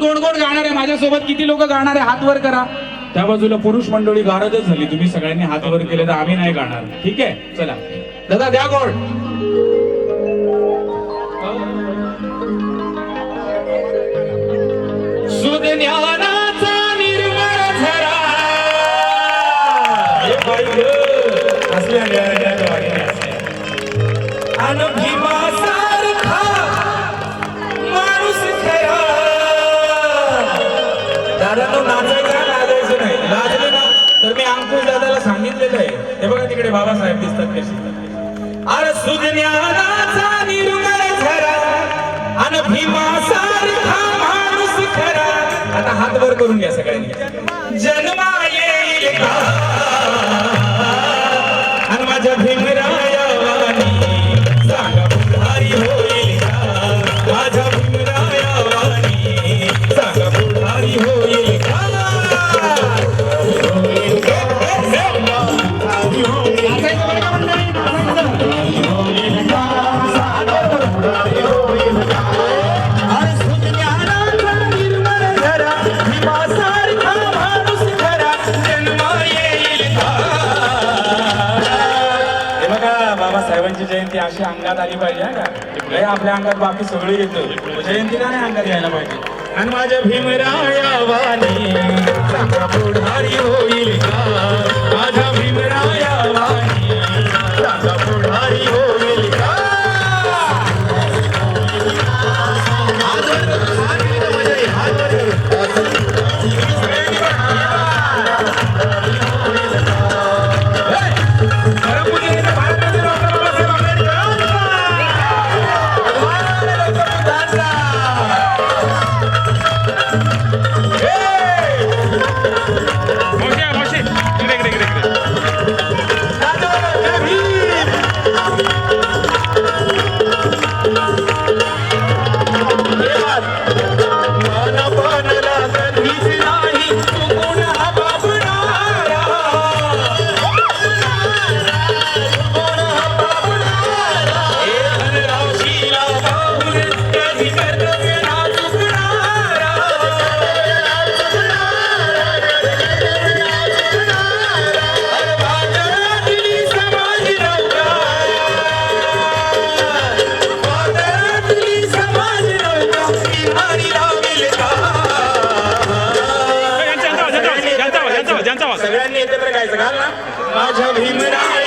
अजून कोण कोण गाणार आहे. माझ्यासोबत किती लोक गाणार आहे? हात वर करा. त्या बाजूला पुरुष मंडळी गारजच झाली. तुम्ही सगळ्यांनी हात वर केले तर आम्ही नाही गाणार. ठीक आहे? चला. दादा द्या गोड. सुज्ञानाचा निर्मळ झरा हे बाई गं, असल्या. दादांनो नाचायचं नाचायचं नाही? नाचले ना तर मी अंकुश दादाला सांगितलेलं आहे. हे बघा तिकडे बाबासाहेब दिसतात कसे. अरे सुज्ञानाचा निर्मळ झरा अन भीमासारखा माणूस खरा. आता हात वर करून घ्या सगळ्यांनी. साहेबांची जयंती अशी अंगात आली पाहिजे का? लय आपल्या अंगात बाकी सगळं येतं जयंतीला नाही अंगात यायला पाहिजे. आणि माझ्या भीमराया वाणी होईल का? सगळ्यांनी एकत्र गायचं घाल ना. माझ्या भीमराव